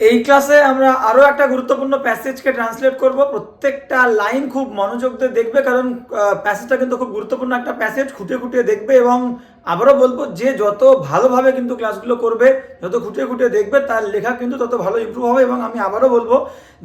এই ক্লাসে আমরা আরও একটা গুরুত্বপূর্ণ প্যাসেজকে ট্রান্সলেট করব। প্রত্যেকটা লাইন খুব মনোযোগ দিয়ে দেখবে, কারণ প্যাসেজটা কিন্তু খুব গুরুত্বপূর্ণ একটা প্যাসেজ খুঁটে খুঁটিয়ে দেখবে এবং আবারও বলব, যে যত ভালোভাবে কিন্তু ক্লাসগুলো করবে, যত খুঁটিয়ে খুঁটিয়ে দেখবে, তার লেখা কিন্তু তত ভালো ইমপ্রুভ হবে এবং আমি আবারও বলব,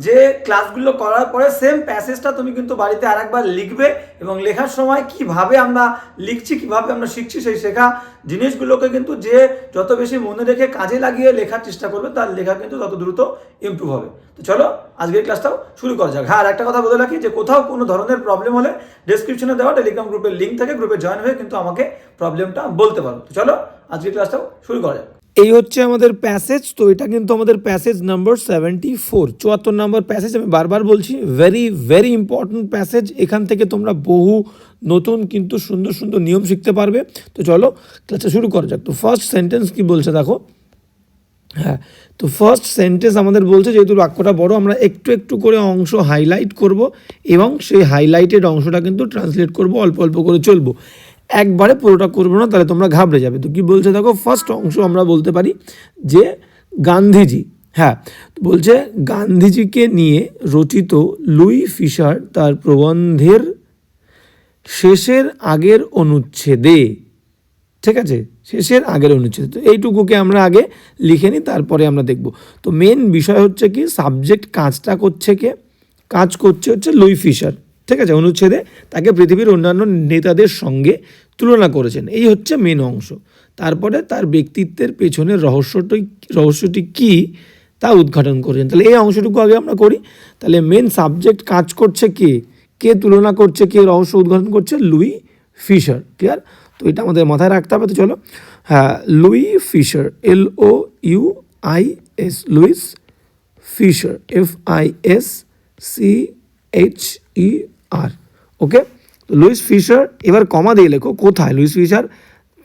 যে ক্লাসগুলো করার পরে সেম প্যাসেজটা তুমি কিন্তু বাড়িতে আরেকবার লিখবে এবং লেখার সময় কীভাবে আমরা লিখছি, কীভাবে আমরা শিখছি সেই শেখা জিনিসগুলোকে কিন্তু যে যত বেশি মনে রেখে কাজে লাগিয়ে লেখার চেষ্টা করবে, তার লেখা কিন্তু তত দ্রুত ইমপ্রুভ হবে। তো চলো, আজকের ক্লাসটাও শুরু করা যাক। হ্যাঁ আর একটা কথা বলে রাখি যে কোথাও কোনো ধরনের প্রবলেম হলে ডিসক্রিপশনে দেওয়া টেলিগ্রাম গ্রুপের লিঙ্ক থাকে গ্রুপে জয়েন হয়ে কিন্তু আমাকে প্রবলেমটা বলতে পারো। তো চলো, আজকের ক্লাসটাও শুরু করা যাক। এই হচ্ছে আমাদের প্যাসেজ তো এটা কিন্তু আমাদের প্যাসেজ নাম্বার সেভেন্টি ফোর চুয়াত্তর নম্বর প্যাসেজ আমি বারবার বলছি ভেরি ভেরি ইম্পর্ট্যান্ট প্যাসেজ এখান থেকে তোমরা বহু নতুন কিন্তু সুন্দর সুন্দর নিয়ম শিখতে পারবে। তো চলো, ক্লাসটা শুরু করা যাক। তো ফার্স্ট সেন্টেন্স কি বলছে দেখো হ্যাঁ তো ফার্স্ট সেন্টেন্স আমাদের বলছে যেহেতু বাক্যটা বড়, আমরা একটু একটু করে অংশ হাইলাইট করব এবং সেই হাইলাইটেড অংশটা কিন্তু ট্রান্সলেট করব, অল্প অল্প করে চলবো। একবারে পুরোটা করব না, তাহলে তোমরা ঘাবড়ে যাবে। তো কি বলছে দেখো ফার্স্ট অংশ আমরা বলতে পারি যে গান্ধীজি হ্যাঁ বলছে গান্ধীজিকে নিয়ে রচিত লুই ফিশার তার প্রবন্ধের শেষের আগের অনুচ্ছেদে ঠিক আছে? শেষের আগের অনুচ্ছেদ। তো এইটুকুকে আমরা আগে লিখে নিই, তারপরে আমরা দেখব। তো মেন বিষয় হচ্ছে কি সাবজেক্ট কাজটা করছে কে? কাজ করছে হচ্ছে লুই ফিশার। ঠিক আছে? অনুচ্ছেদে তাকে পৃথিবীর অন্যান্য নেতাদের সঙ্গে তুলনা করেছেন। এই হচ্ছে মেন অংশ। তারপরে তার ব্যক্তিত্বের পেছনের রহস্যটি রহস্যটি কী তা উদ্ঘাটন করেছেন। তাহলে এই অংশটুকু আগে আমরা করি। তাহলে মেন সাবজেক্ট কাজ করছে কে? কে তুলনা করছে কে? রহস্য উদ্ঘাটন করছে লুই ফিশার। ক্লিয়ার তো এটা আমাদের মাথায় রাখতে হবে, তো চলো। হ্যাঁ Louis Fischer L O U I S Louis Fischer F I S C H E R okay? Louis Fischer, এবার কমা দিয়ে লেখো, কোথায়? লুইস ফিশার,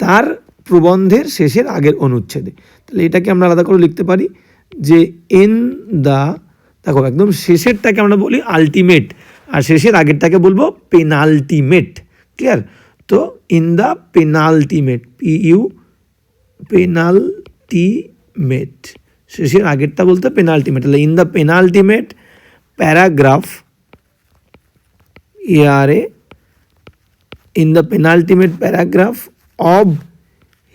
তার প্রবন্ধের শেষের আগের অনুচ্ছেদে। তাহলে এটাকে আমরা আলাদা করে লিখতে পারি যে ইন দ্য দেখো একদম শেষেরটাকে আমরা বলি আলটিমেট আর শেষের আগেরটাকে বলব পেনাল্টিমেট ক্লিয়ার তো in the penultimate P U penultimate শেষের আগেরটা বলতে পেনাল্টিমেট তাহলে in the penultimate paragraph A R A in the penultimate paragraph of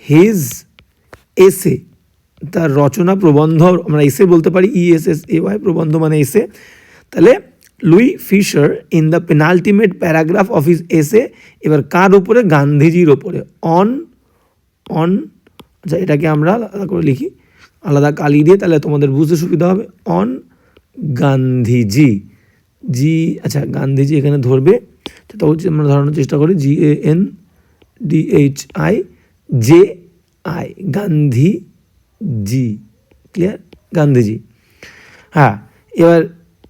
his essay. তার রচনা প্রবন্ধ আমরা এসে বলতে পারি E ইএসএস এ ওয়াই প্রবন্ধ মানে এসে তাহলে Louis Fischer in the penultimate paragraph of his essay এবার কার উপরে? গান্ধীজির ওপরে অন অন আচ্ছা এটাকে আমরা আলাদা করে লিখি। আলাদা কালি দিয়ে তাহলে তোমাদের বুঝতে সুবিধা হবে। অন গান্ধীজি। জি আচ্ছা গান্ধীজি এখানে ধরবে। তো আমরা ধরানোর চেষ্টা করি G A N D H I J I Gandhi ji clear Gandhiji. হ্যাঁ এবার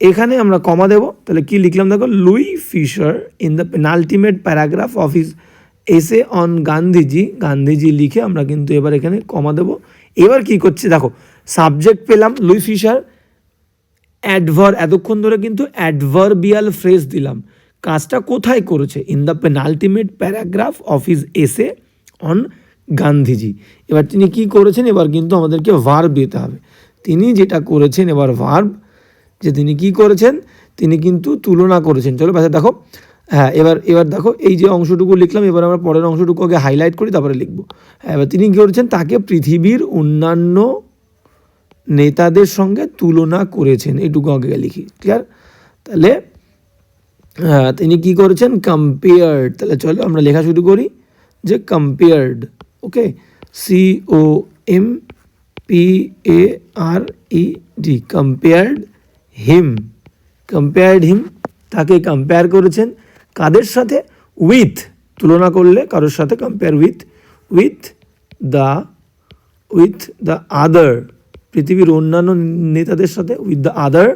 এখানে আমরা কমা দেব। তাহলে কি লিখলাম দেখো? Louis Fischer in the penultimate paragraph of his essay on Gandhiji Gandhiji লিখে আমরা কিন্তু এবার এখানে কমা দেব। এবার কি করছে? দেখো সাবজেক্ট পেলাম লুই ফিশার। অ্যাডভার এতক্ষণ ধরে কিন্তু অ্যাডভারবিয়াল ফ্রেজ দিলাম। কাজটা কোথায় করেছে? In the penultimate paragraph of his essay on Gandhiji এবার তিনি কি করেছেন? এবার কিন্তু আমাদেরকে ভার্ব দিতে হবে। তিনি যেটা করেছেন, এবার ভার্ব যে তিনি কি করেছেন, তিনি কিন্তু তুলনা করেছেন। চলো পাশে দেখো। হ্যাঁ এবার এবার দেখো, এই যে অংশটুকু লিখলাম, এবার আমরা পরের অংশটুকু আগে হাইলাইট করি, তারপরে লিখব। হ্যাঁ এবার তিনি কী করেছেন, তাকে পৃথিবীর অন্যান্য নেতাদের সঙ্গে তুলনা করেছেন। এইটুকু আগে লিখি ক্লিয়ার তাহলে হ্যাঁ তিনি কি করেছেন কম্পেয়ার্ড তাহলে চলো আমরা লেখা শুরু করি যে compared okay C O M P A R E D compared him compared him তাকে কম্পেয়ার করেছেন। কাদের সাথে? উইথ তুলনা করলে কারোর সাথে compare with with the with the other পৃথিবীর অন্যান্য নেতাদের সাথে with the other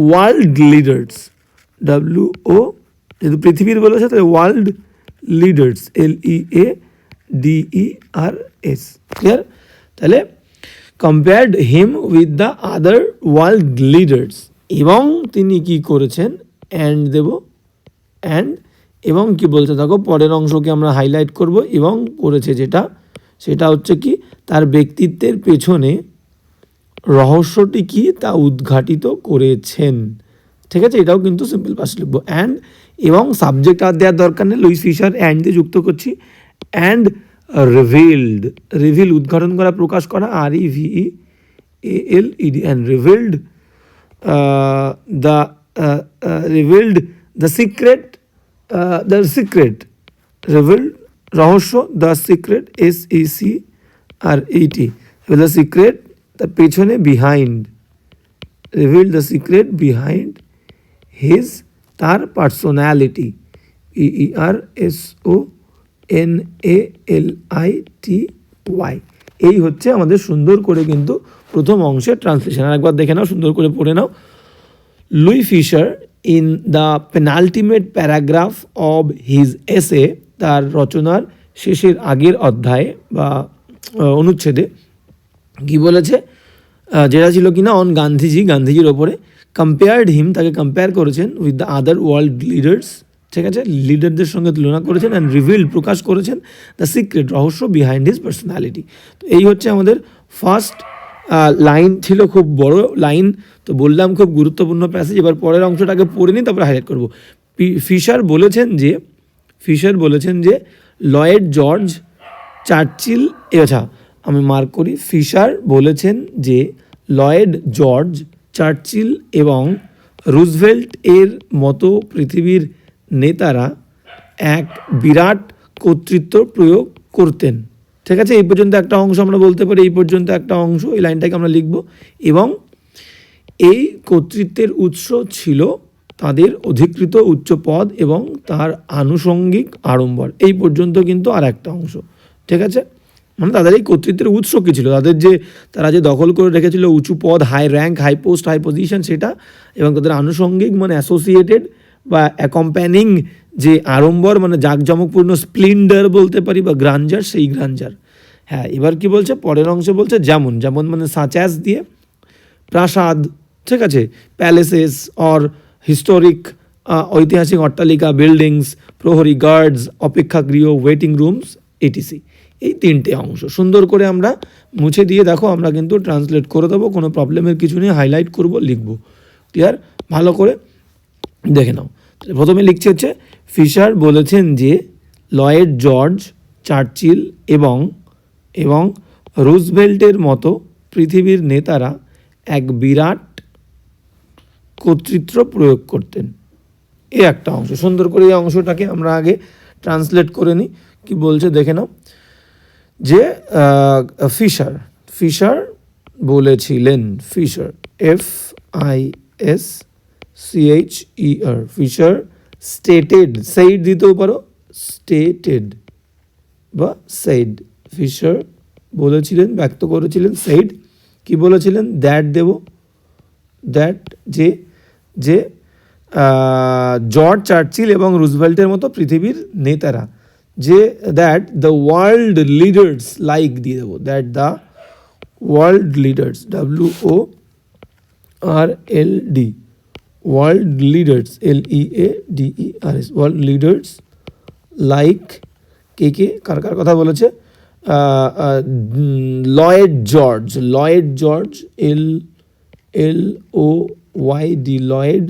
world leaders W O যেহেতু পৃথিবীর বলেছে তাহলে world leaders L E A D E R S clear তাহলে compared him with the other world leaders এবং তিনি কি করেছেন? অ্যান্ড দেব অ্যান্ড এবং কি বলতে থাকো পরের অংশকে আমরা হাইলাইট করব। এবং করেছে যেটা, সেটা হচ্ছে কি, তার ব্যক্তিত্বের পেছনে রহস্যটি কি? তা উদ্ঘাটিত করেছেন। ঠিক আছে? এটাও কিন্তু সিম্পল পাস লিখব। অ্যান্ড এবং সাবজেক্ট আর দেওয়ার দরকার নেই। লুইস ফিশার অ্যান্ড দিয়ে যুক্ত করছি। অ্যান্ড রিভিল্ড রিভিল উদ্ঘাটন করা প্রকাশ করা R E V E A L E D and revealed the revealed the secret the secret revealed রহস্য the secret S E C R E T the secret তার পেছনে behind reveal the secret behind his তার personality P E R S O N A L I T Y হচ্ছে আমাদের সুন্দর করে কিন্তু প্রথম অংশের ট্রান্সলেশন আর একবার দেখে নাও, সুন্দর করে পড়ে নাও। Louis Fischer in the penultimate paragraph of his essay তার রচনার শেষের আগের অধ্যায়ে বা অনুচ্ছেদে কি বলেছে? যেটা ছিল কিনা অন গান্ধীজি গান্ধীজির ওপরে। কম্পেয়ার্ড হিম তাকে কম্পেয়ার করেছেন with the other world leaders ঠিক আছে? লিডারদের সঙ্গে তুলনা করেছেন অ্যান্ড রিভিল প্রকাশ করেছেন দ্য সিক্রেট রহস্য বিহাইন্ড হিজ পার্সোনালিটি তো এই হচ্ছে আমাদের ফার্স্ট লাইন ছিল খুব বড় লাইন তো বললাম খুব গুরুত্বপূর্ণ প্যাসেজ এবার পরের অংশটাকে পড়ে নিই, তারপরে হাইলাইট করব। ফিশার বলেছেন যে ফিশার বলেছেন যে লয়েড জর্জ চার্চিল আচ্ছা আমি মার্ক করি ফিশার বলেছেন যে লয়েড জর্জ চার্চিল এবং রুজভেল্ট এর মতো পৃথিবীর নেতারা এক বিরাট কর্তৃত্ব প্রয়োগ করতেন। ঠিক আছে? এই পর্যন্ত একটা অংশ আমরা বলতে পারি, এই পর্যন্ত একটা অংশ, এই লাইনটাকে আমরা লিখব। এবং এই কর্তৃত্বের উৎস ছিল তাদের অধিকৃত উচ্চ পদ এবং তার আনুষঙ্গিক আড়ম্বর। এই পর্যন্ত কিন্তু আর একটা অংশ। ঠিক আছে? মানে তাদের এই কর্তৃত্বের উৎস কী ছিল? তাদের যে, তারা যে দখল করে রেখেছিল উঁচু পদ high rank high post high position সেটা এবং তাদের আনুষঙ্গিক মানে অ্যাসোসিয়েটেড বা অ্যাকম্প্যানিং যে আড়ম্বর মানে জাঁকজমকপূর্ণ স্প্লিন্ডার বলতে পারি বা গ্রাঞ্জার, সেই গ্রাঞ্জার। হ্যাঁ এবার কি বলছে? পরের অংশে বলছে যেমন যেমন মানে সাঁচাস দিয়ে প্রাসাদ, ঠিক আছে? প্যালেসেস অর হিস্টোরিক ঐতিহাসিক অট্টালিকা বিল্ডিংস প্রহরী গার্ডস অপেক্ষাগৃহ ওয়েটিং রুমস এটিসি এই তিনটে অংশ। সুন্দর করে আমরা মুছে দিয়ে দেখো, আমরা কিন্তু ট্রান্সলেট করে দেবো, কোনো প্রবলেমের কিছু নেই হাইলাইট করব, লিখব। ক্লিয়ার ভালো করে দেখে নাও। প্রথমে লিখছে হচ্ছে, ফিশার বলেছেন যে, লয়েড জর্জ চার্চিল এবং এবং রুজভেল্টের মতো পৃথিবীর নেতারা এক বিরাট কর্তৃত্ব প্রয়োগ করতেন। এ একটা অংশ। সুন্দর করে এই অংশটাকে আমরা আগে ট্রান্সলেট করে নিই। কি বলছে দেখে নাও। যে ফিশার ফিশার বলেছিলেন, Fischer F I S C H E R Fischer stated said দিতেও পারো স্টেটেড বা সেইড ফিশার বলেছিলেন, ব্যক্ত করেছিলেন সেইড কি বলেছিলেন দ্যাট দেব দ্যাট যে যে জর্জ চার্চিল এবং রুজভেল্টের মতো পৃথিবীর নেতারা, যে that the world leaders like দিয়ে দেবো that the world leaders W O R L D world leaders L E A D E R S world leaders like কে কে, কার কার কথা বলেছে? Lloyd George Lloyd George L L O Y D Lloyd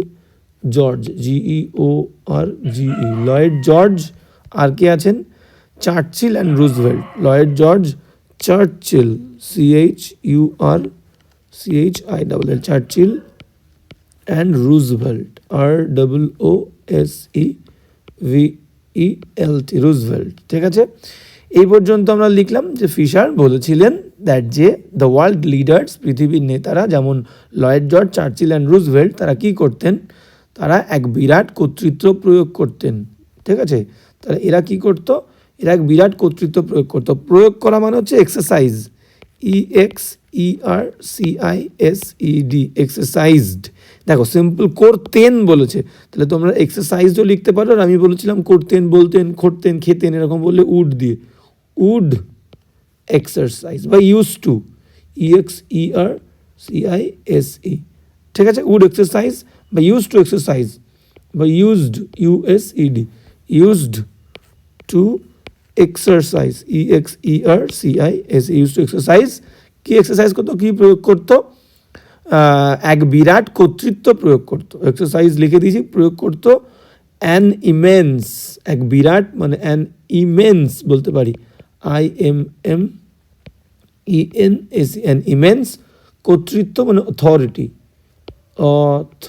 George G E O R G E Lloyd George আর কে আছেন? Churchill and Roosevelt Lloyd George Churchill C H U R C H I double L Churchill and Roosevelt R double O S E V E L T Roosevelt ঠিক আছে? এই পর্যন্ত আমরা লিখলাম যে fisher বলেছিলেন দ্যাট যে দ্য ওয়ার্ল্ড লিডার্স পৃথিবীর নেতারা, যেমন Lloyd George, Churchill and Roosevelt, তারা কি করতেন? তারা এক বিরাট কর্তৃত্ব প্রয়োগ করতেন, ঠিক আছে? তাহলে এরা কি করতো? এরা এক বিরাট কর্তৃত্ব প্রয়োগ করতো। প্রয়োগ করা মানে হচ্ছে exercise E X E R C I S E D exercised দেখো সিম্পল করতেন বলেছে। তাহলে তোমরা এক্সারসাইজও লিখতে পারো আর আমি বলেছিলাম করতেন বলতেন করতেন খেতেন, এরকম বললে উড দিয়ে। উড এক্সারসাইজ বা use to E X E R C I S E ঠিক আছে? উড এক্সারসাইজ বা ইউজ টু এক্সারসাইজ বা used U S E D used to exercise E X E R C I S use to exercise কি exercise করতো? কী প্রয়োগ করতো? এক বিরাট কর্তৃত্ব প্রয়োগ করতো। এক্সারসাইজ লিখে দিয়েছি, প্রয়োগ করতো অ্যান ইমেন্স এক বিরাট মানে অ্যান ইমেন্স বলতে পারি। I M M E N S an immense কর্তৃত্ব মানে অথরিটি অথ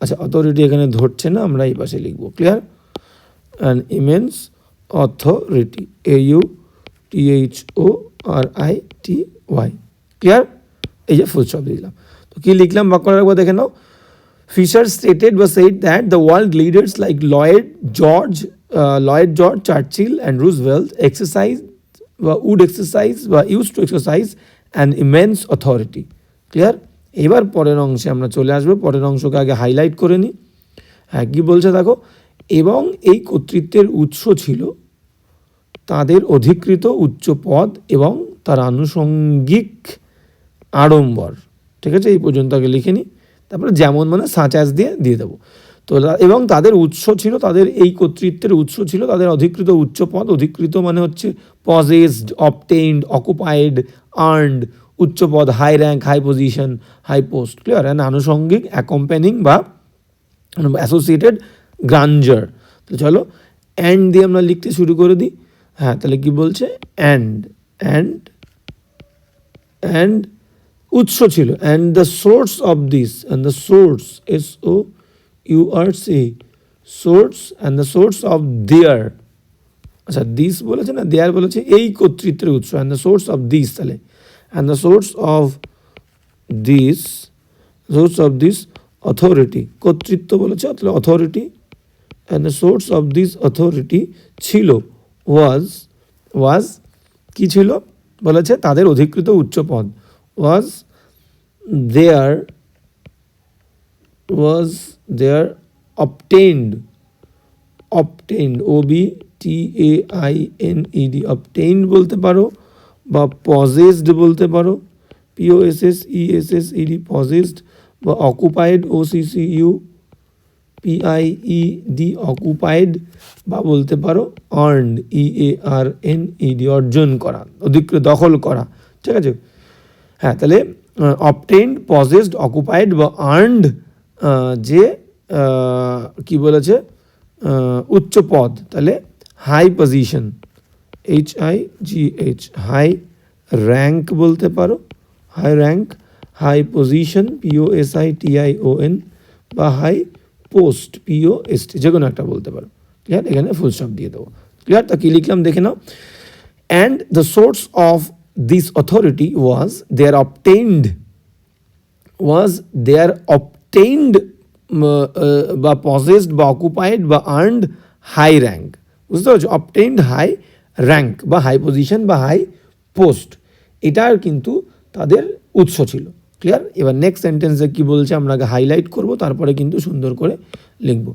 আচ্ছা অথরিটি এখানে ধরছে না, আমরা এই পাশে লিখব। Clear an immense authority A U T H O R I T Y clear এই যে ফুলস্টপ দিয়ে দিলাম। তো কি লিখলাম? বাক্য রাখব দেখে নাও। ফিশার স্টেটেড বা said that the world leaders like Lloyd George Lloyd George Churchill and Roosevelt exercise বা উড এক্সারসাইজ বা use to exercise and immense authority clear এবার পরের অংশে আমরা চলে আসব। পরের অংশকে আগে হাইলাইট করে নিই হ্যাঁ কী বলছে দেখো? এবং এই কর্তৃত্বের উৎস ছিল তাদের অধিকৃত উচ্চ পদ এবং তার আনুষঙ্গিক আড়ম্বর। ঠিক আছে? এই পর্যন্ত আগে লিখে নিই। তারপরে যেমন মানে সাঁচাস দিয়ে দিয়ে দেবো। তো এবং তাদের উৎস ছিল, তাদের এই কর্তৃত্বের উৎস ছিল, তাদের অধিকৃত উচ্চ পদ। অধিকৃত মানে হচ্ছে পজেসড অবটেইনড অকুপাইড আর্নড উচ্চ পদ high rank high position high post clear and আনুষঙ্গিক অ্যাকম্প্যানিং বা অ্যাসোসিয়েটেড গ্রাঞ্জার তো চলো অ্যান্ড দিয়ে আমরা লিখতে শুরু করে দিই। হ্যাঁ তাহলে কি বলছে? অ্যান্ড অ্যান্ড অ্যান্ড উৎস ছিল। And the source of this and the source S O U R C source and the source of there আচ্ছা দিস বলেছে না? দেয়ার বলেছে এই কর্তৃত্বের উৎস। And the source of this তাহলে। And the source of this source of this authority কর্তৃত্ব বলেছে তাহলে authority and the source of this authority ছিল ওয়াজ ওয়াজ কি ছিল? বলেছে তাদের অধিকৃত উচ্চ পদ। Was there was there obtained obtained O B T A I N E D obtained বলতে পারো বা পজেসড বলতে পারো P O S S E S S E D possessed বা occupied O C C U P I E D occupied বা বলতে পারো earned E A R N E D অর্জন করা, অধিকৃত দখল করা, ঠিক আছে? হ্যাঁ তাহলে অবটেন্ড পজেসড অকুপাইড বা আর্নড যে কি বলেছে? উচ্চ পদ, তাহলে high position H I G H high rank বলতে পারো high rank high position P O S I T I O N বা high post P O S T যে কোনো একটা বলতে পারো। ক্লিয়ার এখানে ফুল স্টপ দিয়ে দেবো। ক্লিয়ার তা কী লিখলাম? দেখে নাও। And the source of this authority was their obtained was their obtained উম, আহ, বা possessed বা occupied বা earned high rank. বুঝতে পারছ? Obtained high rank বা হাই পজিশন বা হাই পোস্ট এটার কিন্তু তাদের উৎস ছিল। ক্লিয়ার এবার নেক্সট সেন্টেন্সে কি বলছে? আমরা হাইলাইট করব তারপরে কিন্তু সুন্দর করে লিখব।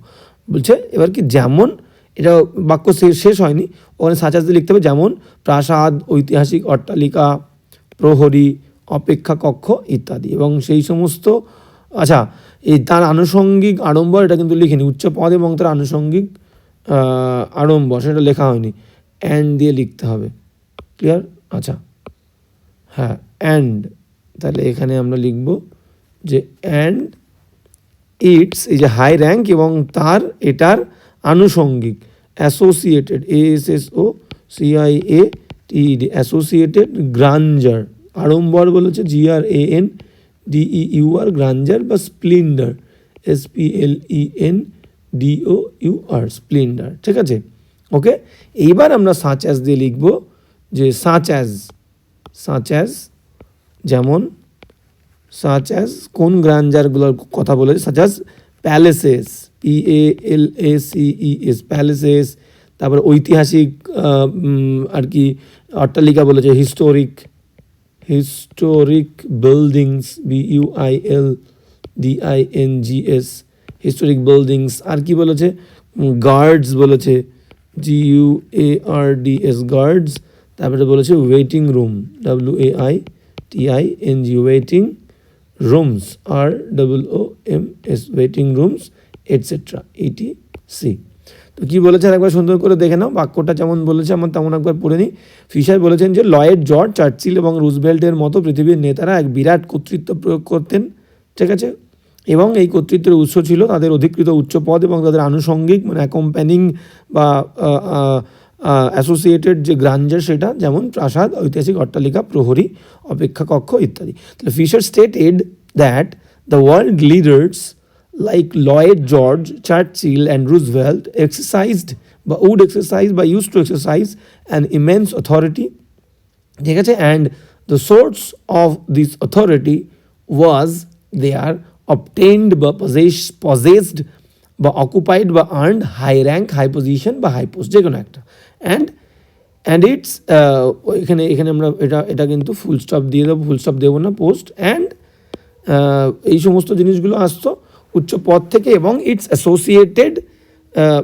বলছে এবার কি যেমন এটা বাক্য শেষ হয়নি। ওখানে সাচাতে লিখতে হবে যেমন, প্রাসাদ, ঐতিহাসিক অট্টালিকা, প্রহরী, অপেক্ষা কক্ষ ইত্যাদি। এবং সেই সমস্ত আচ্ছা এই তার আনুষঙ্গিক আড়ম্বর এটা কিন্তু লিখিনি। উচ্চ পদ এবং তার আনুষঙ্গিক আড়ম্বর, সেটা লেখা হয়নি। অ্যান্ড দিয়ে লিখতে হবে। ক্লিয়ার? আচ্ছা। হ্যাঁ অ্যান্ড। তাহলে এখানে আমরা লিখব যে অ্যান্ড ইটস, এই যে হাই র্যাঙ্ক এবং তার, এটার আনুষঙ্গিক associated A S S O C I A T D associated grandeur আড়ম্বর বলেছে G R A N D E U R grandeur বা splendour S P L E N D O U R splendour ঠিক আছে? ওকে এইবার আমরা such as দিয়ে লিখব যে such as such as যেমন সাচ অ্যাজ কোন গ্রাঞ্জারগুলোর কথা বলেছে? Such as palaces P A L A C E S palaces তারপরে ঐতিহাসিক আর কি অট্টালিকা বলেছে historic historic buildings B U I L D I N G S historic buildings আর কি বলেছে? গার্ডস বলেছে G U A R D S guards তারপরে বলেছে waiting room W A I T I N G waiting rooms R double O M S waiting rooms et cetera E T C তো কী বলেছেন? একবার সুন্দর করে দেখে নাও, বাক্যটা যেমন বলেছে, আমার তেমন একবার পড়ে নিই। ফিশার বলেছেন যে, লয়েড জর্জ চার্চিল এবং রুজবেল্টের মতো পৃথিবীর নেতারা এক বিরাট কর্তৃত্ব প্রয়োগ করতেন, ঠিক আছে? এবং এই কর্তৃত্বের উৎস ছিল তাদের অধিকৃত উচ্চ পদ এবং তাদের আনুষঙ্গিক মানে অ্যাকম্প্যানিং বা অ্যাসোসিয়েটেড যে গ্রাঞ্জার সেটা, যেমন প্রাসাদ, ঐতিহাসিক অট্টালিকা, প্রহরী অপেক্ষা কক্ষ ইত্যাদি। তাহলে Fischer stated that the world leaders like Lloyd George, Churchill, and Roosevelt exercised বা উড এক্সারসাইজ বা use to exercise and immense authority. ঠিক আছে? And the source of this authority was, they are obtained বা possessed বা occupied বা earned high rank, high position বা high post যে কোনো একটা। And অ্যান্ড ইটস এখানে এখানে আমরা এটা এটা কিন্তু ফুল স্টপ দিয়ে দেবো ফুল স্টপ দেবো না পোস্ট অ্যান্ড এই সমস্ত জিনিসগুলো আসতো উচ্চ পদ থেকে এবং ইটস অ্যাসোসিয়েটেড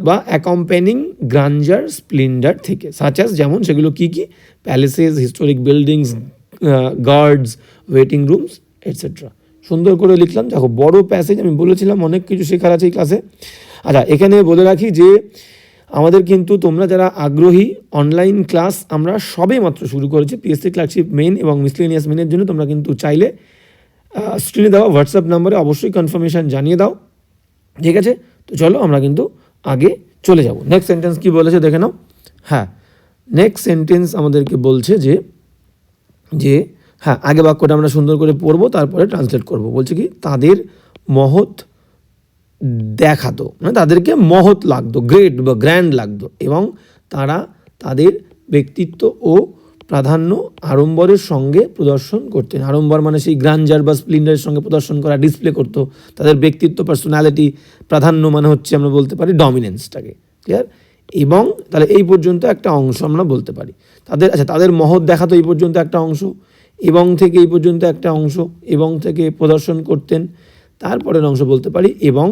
বা অ্যাকম্পেনিং গ্রাঞ্জার স্প্লেন্ডার থেকে সাচাস যেমন সেগুলো কী কী? Palaces historic buildings guards waiting rooms et cetera সুন্দর করে লিখলাম, দেখো বড় প্যাসেজ আমি বলেছিলাম, অনেক কিছু শেখার আছে এই ক্লাসে আচ্ছা এখানে বলে রাখি যে আমাদের কিন্তু তোমরা যারা আগ্রহী অনলাইন ক্লাস আমরা সবে মাত্র শুরু করেছি পিএসসি ক্লার্কশিপ মেন এবং মিসলেনিয়াস মেনের জন্য তোমরা কিন্তু চাইলে স্ক্রিনে দেওয়া হোয়াটসঅ্যাপ নম্বরে অবশ্যই কনফার্মেশন জানিয়ে দাও। ঠিক আছে? তো চলো আমরা কিন্তু আগে চলে যাব। নেক্সট সেন্টেন্স কি বলেছে দেখে নাও। হ্যাঁ নেক্সট সেন্টেন্স আমাদেরকে বলছে যে যে হ্যাঁ আগে বাক্যটা আমরা সুন্দর করে পড়ব, তারপরে ট্রান্সলেট করব। বলছে কি, তাদের মহৎ দেখাতো। মানে তাদেরকে মহৎ লাগতো গ্রেট বা গ্র্যান্ড লাগতো এবং তারা তাদের ব্যক্তিত্ব ও প্রাধান্য আড়ম্বরের সঙ্গে প্রদর্শন করতেন। আড়ম্বর মানে সেই গ্রাঞ্জার বা স্প্লিন্ডারের সঙ্গে প্রদর্শন করা ডিসপ্লে করতো। তাদের ব্যক্তিত্ব পার্সোনালিটি প্রাধান্য মানে হচ্ছে আমরা বলতে পারি ডমিনেন্সটাকে ক্লিয়ার এবং তাহলে এই পর্যন্ত একটা অংশ আমরা বলতে পারি। তাদের আচ্ছা তাদের মহৎ দেখাতো এই পর্যন্ত একটা অংশ এবং থেকে এই পর্যন্ত একটা অংশ এবং থেকে প্রদর্শন করতেন। তারপরের অংশ বলতে পারি এবং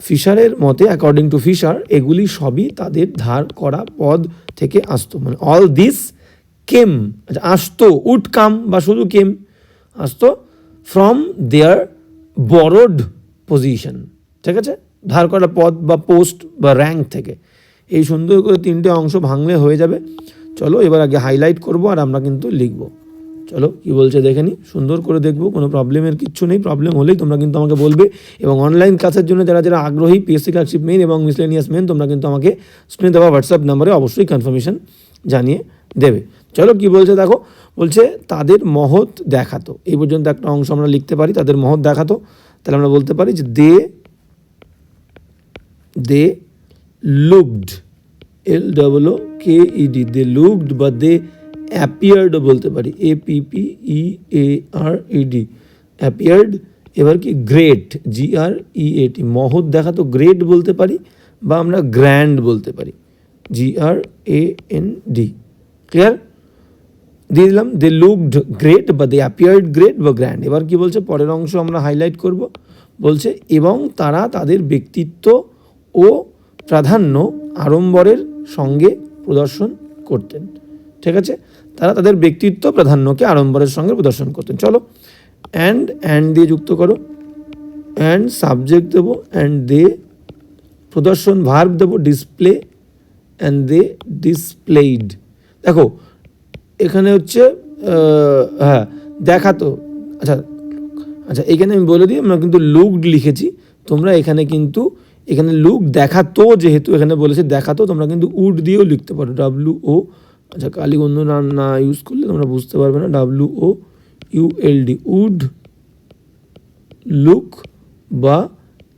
ফিশারের মতে অ্যাকর্ডিং টু ফিশার এগুলি সবই তাদের ধার করা পদ থেকে আসতো। মানে অল দিস কেম আচ্ছা আসতো উড কাম বা শুধু কেম আসতো ফ্রম দেয়ার বরোড পজিশন ঠিক আছে? ধার করা পদ বা পোস্ট বা র্যাঙ্ক থেকে। এই সুন্দর করে তিনটে অংশ ভাঙলে হয়ে যাবে। চলো এবার আগে হাইলাইট করব আর আমরা কিন্তু লিখব। চলো কি বলছে দেখে নিই সুন্দর করে দেখব, কোনো প্রবলেমের কিচ্ছু নেই। প্রবলেম হলেই তোমরা কিন্তু আমাকে বলবে। এবং অনলাইন ক্লাসের জন্য যারা যারা আগ্রহী পিএসসি ক্লাসশিপ মেন এবং মিসলেনিয়াস মেন তোমরা কিন্তু আমাকে স্ক্রিনে দেওয়া হোয়াটসঅ্যাপ নাম্বারে অবশ্যই কনফার্মেশন জানিয়ে দেবে। চলো কি বলছে দেখো, বলছে তাদের মহৎ দেখাতো। এই পর্যন্ত একটা অংশ আমরা লিখতে পারি, তাদের মহৎ দেখাতো। তাহলে আমরা বলতে পারি যে they they looked L double K E D they looked বা দে অ্যাপিয়ার্ড বলতে পারি A P P E A R E D appeared এবার কি গ্রেট জি আর ই এ টি মহৎ দেখা তো গ্রেট বলতে পারি বা আমরা গ্র্যান্ড বলতে পারি G R A N D clear দিয়ে দিলাম দে লুকড গ্রেট বা দে অ্যাপিয়ার্ড গ্রেট বা গ্র্যান্ড এবার কি বলছে, পরের অংশ আমরা হাইলাইট করব, বলছে এবং তারা তাদের ব্যক্তিত্ব ও প্রাধান্য আড়ম্বরের সঙ্গে প্রদর্শন করতেন, ঠিক আছে? তারা তাদের ব্যক্তিত্ব প্রাধান্যকে আড়ম্বরের সঙ্গে প্রদর্শন করতেন। চলো অ্যান্ড অ্যান্ড দিয়ে যুক্ত করো। অ্যান্ড সাবজেক্ট দেবো অ্যান্ড দে প্রদর্শন ভার্ব দেবো ডিসপ্লে অ্যান্ড দে ডিসপ্লেইড দেখো, এখানে হচ্ছে হ্যাঁ দেখাতো। আচ্ছা আচ্ছা এখানে আমি বলে দিই, আমরা কিন্তু লুকড লিখেছি। তোমরা এখানে কিন্তু, এখানে লুক দেখাতো, যেহেতু এখানে বলেছে দেখাতো, তোমরা কিন্তু উড দিয়েও লিখতে পারো ডাব্লু ও আচ্ছা কালীগন্ধ না না ইউজ করলে তোমরা বুঝতে পারবে না W O U L D would look বা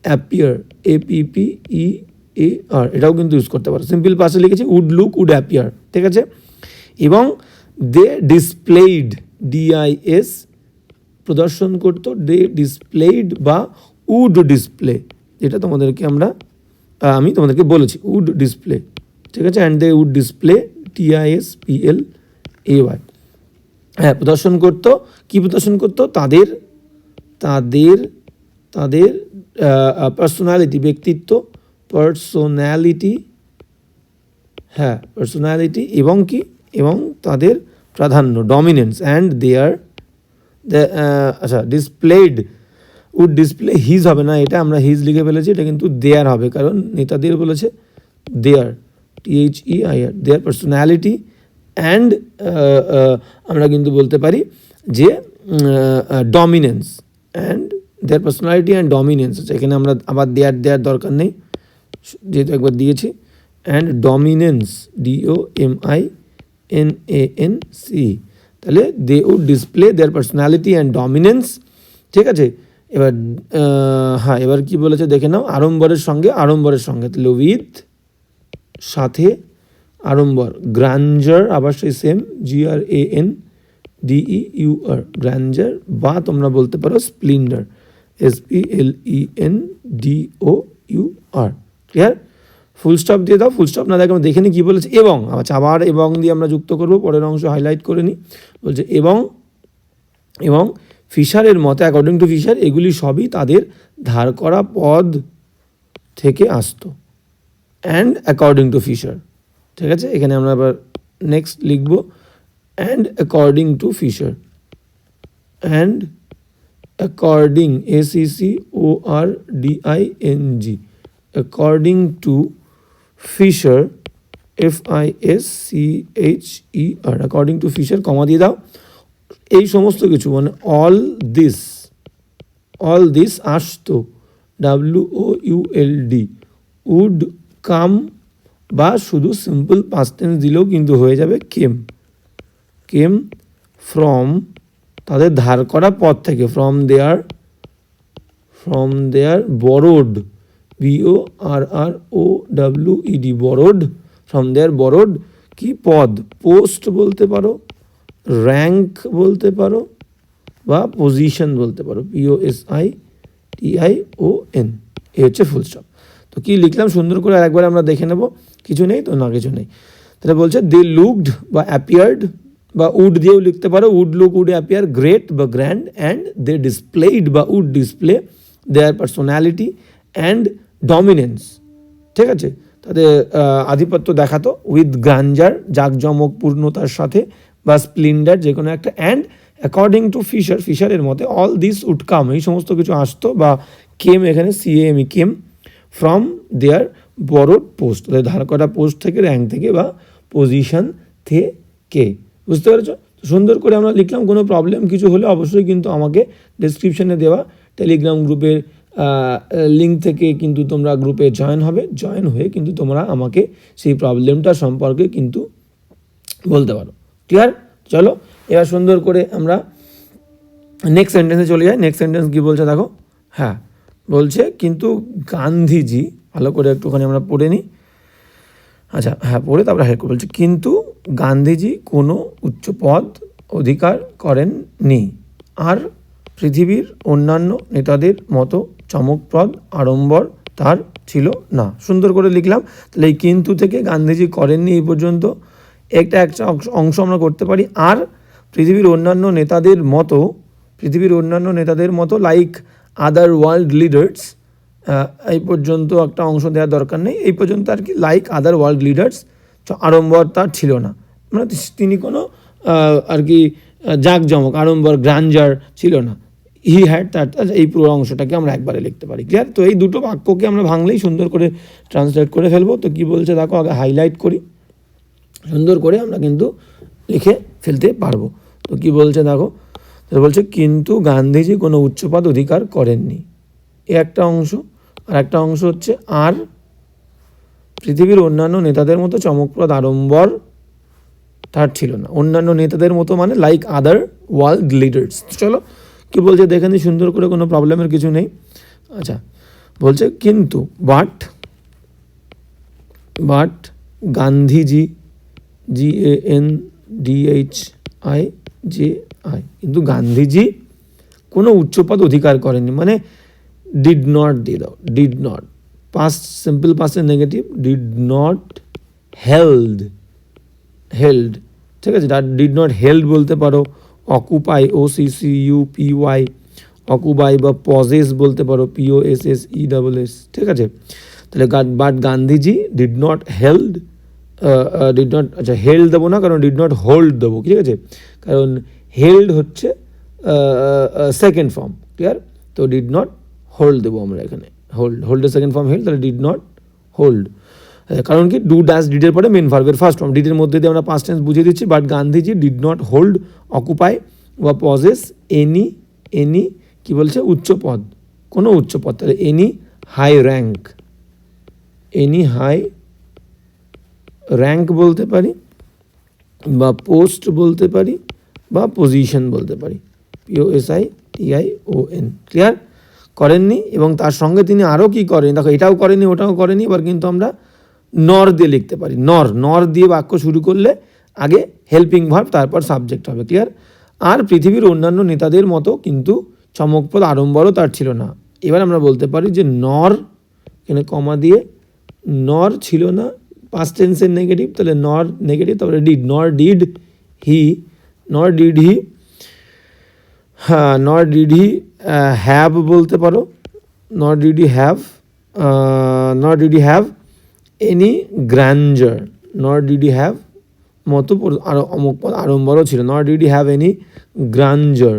appear A P P E A R এটাও কিন্তু ইউজ করতে পারো। সিম্পল পাশে লিখেছি উড লুক উড অ্যাপিয়ার ঠিক আছে? এবং দে ডিসপ্লেইড ডিআইএস প্রদর্শন করতো দে ডিসপ্লেইড বা উড ডিসপ্লে যেটা তোমাদেরকে আমরা আমি তোমাদেরকে বলেছি উড ডিসপ্লে ঠিক আছে? And they would display T I S P L A Y হ্যাঁ প্রদর্শন করতো। কী প্রদর্শন করতো? তাদের তাদের তাদের পার্সোনালিটি ব্যক্তিত্ব পার্সোনালিটি হ্যাঁ পার্সোনালিটি এবং কি? এবং তাদের প্রাধান্য ডমিনেন্স অ্যান্ড দেয়ার আচ্ছা ডিসপ্লেড উড ডিসপ্লে হিজ হবে না, এটা আমরা হিজ লিখে ফেলেছি, এটা কিন্তু দেয়ার হবে, কারণ নেতাদের বলেছে their T H E I R their personality and আমরা কিন্তু বলতে পারি যে dominance and their personality and dominance এখানে আমরা আবার দেয়ার দেওয়ার দরকার নেই। যেহেতু একবার দিয়েছি। And dominance D O M I N A N C তাহলে they would display their personality and dominance ঠিক আছে? এবার হ্যাঁ এবার কি বলেছে? দেখে নাও। আড়ম্বরের সঙ্গে আড়ম্বরের সঙ্গে। তাহলে উইথ সাথে আড়ম্বর। গ্র্যান্ডার আবার সেই same G R A N D E U R grandeur বা তোমরা বলতে পারো splendour S P L E N D O U R clear full stop দিয়ে দাও ফুল স্টপ না দেখে দেখে নিই কী বলেছে। এবং আচ্ছা আবার এবং দিয়ে আমরা যুক্ত করব, পরের অংশ হাইলাইট করে নিই। বলছে, এবং এবং ফিশারের মতে অ্যাকর্ডিং টু ফিশার, এগুলি সবই তাদের ধার করা পদ থেকে আসতো। অ্যান্ড অ্যাকর্ডিং টু ফিশার ঠিক আছে? এখানে আমরা আবার নেক্সট লিখব and according to Fischer and according A C C O R D I N G according to Fischer F I S C H E R according to Fischer comma দিয়ে দাও। এই সমস্ত কিছু মানে অল দিস অল দিস আসতো W O U L D would come বা শুধু simple past tense দিলেও কিন্তু হয়ে যাবে কেম কেম ফ্রম তাদের ধার করা পথ থেকে from there from there borrowed B O R R O W E D borrowed from there borrowed কি পদ? পোস্ট বলতে পারো র্যাঙ্ক বলতে পারো, বা পজিশন বলতে পারো P O S I T I O N এ হচ্ছে ফুল স্টপ তো কী লিখলাম? সুন্দর করে আরেকবার আমরা দেখে নেব। কিছু নেই তো? না, কিছু নেই। তাহলে বলছে দে লুকড বা অ্যাপিয়ার্ড বা উড দিয়েও লিখতে পারো। Would look would appear great বা গ্র্যান্ড অ্যান্ড দে ডিসপ্লেইড বা would display their personality and dominance ঠিক আছে? তাদের আধিপত্য দেখাতো। উইথ গ্রাঞ্জার জাঁকজমকপূর্ণতার সাথে বা স্প্লিন্ডার যে কোনো একটা। অ্যান্ড অ্যাকর্ডিং টু ফিশার ফিশারের মতে অল দিস উড কাম এই সমস্ত কিছু আসতো বা কেম এখানে সিএএমই কেম ফ্রম দেয়ার বড় পোস্ট তাদের ধার করা পোস্ট থেকে র্যাঙ্ক থেকে বা পজিশন থেকে। বুঝতে পেরেছ? সুন্দর করে আমরা লিখলাম, কোনো প্রবলেম কিছু হলে অবশ্যই কিন্তু আমাকে ডিসক্রিপশনে দেওয়া। টেলিগ্রাম গ্রুপের লিঙ্ক থেকে কিন্তু তোমরা গ্রুপে জয়েন হবে। জয়েন হয়ে কিন্তু তোমরা আমাকে সেই প্রবলেমটা সম্পর্কে কিন্তু বলতে পারো। ক্লিয়ার চলো, এবার সুন্দর করে আমরা নেক্সট সেন্টেন্সে চলে যাই। নেক্সট সেন্টেন্স কী বলছে দেখো? হ্যাঁ। বলছে, কিন্তু গান্ধীজি, ভালো করে একটুখানি আমরা পড়ে নিই। আচ্ছা হ্যাঁ পড়ে তারপরে হ্যাঁ বলছে, কিন্তু গান্ধীজি কোনো উচ্চ পদ অধিকার করেননি। আর পৃথিবীর অন্যান্য নেতাদের মতো চমকপ্রদ আড়ম্বর তার ছিল না। সুন্দর করে লিখলাম। তাহলে এই কিন্তু থেকে গান্ধীজি করেননি এই পর্যন্ত, একটা একটা অংশ- অংশ আমরা করতে পারি। আর পৃথিবীর অন্যান্য নেতাদের মতো, পৃথিবীর অন্যান্য নেতাদের মতো লাইক আদার ওয়ার্ল্ড লিডার্স এই পর্যন্ত একটা অংশ দেওয়ার দরকার নেই। এই পর্যন্ত আর কি লাইক আদার ওয়ার্ল্ড লিডার্স তো আড়ম্বর তার ছিল না। মানে তিনি কোনো আর কি জাঁকজমক, আড়ম্বর, গ্রাঞ্জার ছিল না। হি হ্যাড তার এই পুরো অংশটাকে আমরা একবারে লিখতে পারি। ক্লিয়ার তো এই দুটো বাক্যকে আমরা ভাঙলেই সুন্দর করে ট্রান্সলেট করে ফেলব। তো কি বলছে দেখো, আগে হাইলাইট করি। সুন্দর করে আমরা কিন্তু লিখে ফেলতে পারব। তো কি বলছে দেখো বলছে, কিন্তু গান্ধীজি কোনো উচ্চপদ অধিকার করেননি। এ একটা অংশ। আর একটা অংশ হচ্ছে, আর পৃথিবীর অন্যান্য নেতাদের মতো চমকপ্রদ আড়ম্বর তার ছিল না। অন্যান্য নেতাদের মতো মানে লাইক আদার ওয়ার্ল্ড লিডার্স চলো, কি বলছে দেখে নিই সুন্দর করে কোনো প্রবলেমের কিছু নেই। আচ্ছা বলছে, কিন্তু but but Gandhiji G A N D H I J I কিন্তু গান্ধীজি কোনো উচ্চপদ অধিকার করেননি। মানে ডিড নট দিয়ে দাও did not past simple পাস্টের negative did not held held ঠিক আছে ডিড নট হেল্ড বলতে পারো occupy O C C U P Y occupy বা পজেস বলতে পারো P O S S E double S ঠিক আছে? তাহলে but Gandhiji did not held did not আচ্ছা হেল্ড দেবো না, কারণ ডিড নট হোল্ড দেবো, ঠিক আছে? কারণ হেল্ড হচ্ছে সেকেন্ড ফর্ম ক্লিয়ার তো ডিড নট হোল্ড দেবো আমরা এখানে। হোল্ড হোল্ডের সেকেন্ড ফর্ম হেল্ড তাহলে ডিড নট হোল্ড কারণ কি? ডু ডাস ডিডের পরে মেন ভার্বের ফার্স্ট ফর্ম ডিডের মধ্যে দিয়ে আমরা পাঁচ টেন্স বুঝিয়ে দিচ্ছি but Gandhiji did not hold occupy বা পজেস এনি এনি কি বলছে? উচ্চ পদ। কোনো উচ্চ পদ, তাহলে any high rank any high rank বলতে পারি, বা পোস্ট বলতে পারি, বা পজিশন বলতে পারি P O S I T I O N clear করেননি, এবং তার সঙ্গে তিনি আরও কি করেন, দেখো এটাও করেনি ওটাও করেনি এবার কিন্তু আমরা নর দিয়ে লিখতে পারি নর নর দিয়ে বাক্য শুরু করলে আগে হেল্পিং ভার্ব তারপর সাবজেক্ট হবে ক্লিয়ার আর পৃথিবীর অন্যান্য নেতাদের মতো কিন্তু চমকপ্রদ আড়ম্বরও তার ছিল না। এবার আমরা বলতে পারি যে নর এখানে কমা দিয়ে নর ছিল না পাস্ট টেন্সের নেগেটিভ তাহলে নর নেগেটিভ তারপরে ডিড নর ডিড হি নর ডিড হি হ্যাঁ নর ডিড হি হ্যাভ বলতে পারো nor did he have nor did he have any grander nor did he have মতো আরও অমুক পদ আড়ম্বরও ছিল nor did he have any grandeur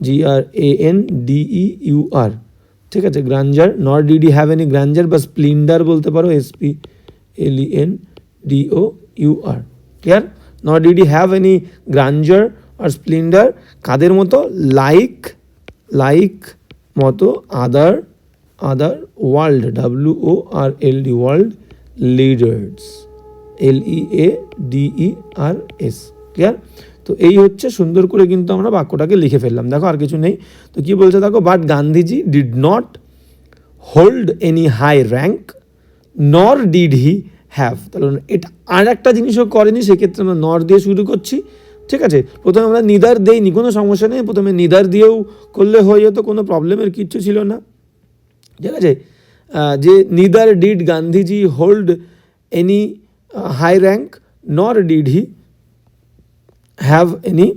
G R A N D E U R ঠিক আছে গ্রাঞ্জার নর ডিড হ্যাভ এনি গ্রাঞ্জার বা স্প্লিন্ডার বলতে পারো S P L E N D O U R clear nor did he have any grandeur R splendour কাদের মতো? Like like মতো other other world W O R L D world leaders L E A D E R S clear তো এই হচ্ছে সুন্দর করে কিন্তু আমরা বাক্যটাকে লিখে ফেললাম। দেখো, আর কিছু নেই। তো কি বলছে? দেখো but Gandhiji did not hold any high rank nor did he have তাহলে এটা আর একটা জিনিসও করেনি, সেক্ষেত্রে আমরা নর দিয়ে শুরু করছি। ঠিক আছে? প্রথমে আমরা নিদার দেইনি, কোনো সমস্যা নেই। প্রথমে নিদার দিয়েও করলে হয়ে যেত, কোনো প্রবলেমের কিচ্ছু ছিল না। ঠিক আছে? যে neither did Gandhiji hold any high rank nor did he have any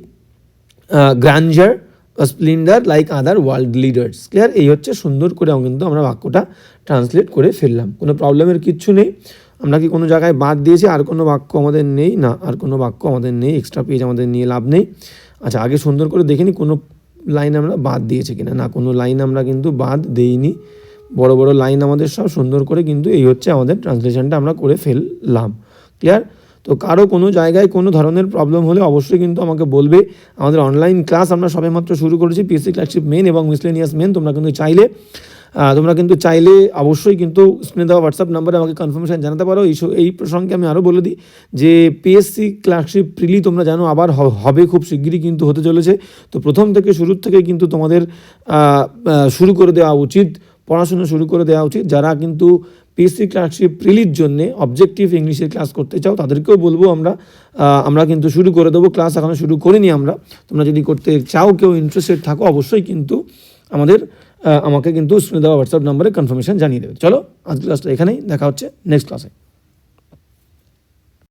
grandeur splendour like other world leaders clear এই হচ্ছে সুন্দর করে কিন্তু আমরা বাক্যটা ট্রান্সলেট করে ফেললাম। কোনো প্রবলেমের কিচ্ছু নেই। আমরা কি কোনো জায়গায় বাদ দিয়েছি? আর কোনো বাক্য আমাদের নেই? না, আর কোনো বাক্য আমাদের নেই। এক্সট্রা পেজ আমাদের নিয়ে লাভ নেই। আচ্ছা আগে সুন্দর করে দেখে কোনো লাইন আমরা বাদ দিয়েছি কিনা। না, কোনো লাইন আমরা কিন্তু বাদ দেইনি। বড় বড় লাইন আমাদের সব সুন্দর করে কিন্তু এই হচ্ছে আমাদের ট্রান্সলেশনটা আমরা করে ফেললাম। ক্লিয়ার তো কারও কোনো জায়গায় কোনো ধরনের প্রবলেম হলে অবশ্যই কিন্তু আমাকে বলবে। আমাদের অনলাইন ক্লাস আমরা সবেমাত্র শুরু করেছি। পিএসসি ক্লাসশিপ মেন এবং মিসলেনিয়াস মেন তোমরা কিন্তু চাইলে তোমরা কিন্তু চাইলে অবশ্যই কিন্তু স্ক্রিনে দেওয়া হোয়াটসঅ্যাপ নাম্বারে আমাকে কনফার্মেশন জানাতে পারো। এই এই প্রসঙ্গে আমি আরও বলে দিই যে পিএসসি ক্লাসশিপ প্রিলি তোমরা জানো আবার হবে খুব শিগগিরই কিন্তু হতে চলেছে। তো প্রথম থেকে শুরুর থেকে কিন্তু তোমাদের শুরু করে দেওয়া উচিত, পড়াশোনা শুরু করে দেওয়া উচিত। যারা কিন্তু পিএসসি ক্লাসশিপ প্রিলির জন্য অবজেক্টিভ ইংলিশের ক্লাস করতে চাও, তাদেরকেও বলব আমরা আমরা কিন্তু শুরু করে দেবো। ক্লাস এখনও শুরু করিনি আমরা। তোমরা যদি করতে চাও, কেউ ইন্টারেস্টেড থাকো, অবশ্যই কিন্তু আমাদের আমাকে কিন্তু দেওয়া হোয়াটসঅ্যাপ নম্বরে কনফার্মেশন জানিয়ে দেবে। চলো আজ ক্লাসটা এখানেই, দেখা হচ্ছে নেক্সট ক্লাসে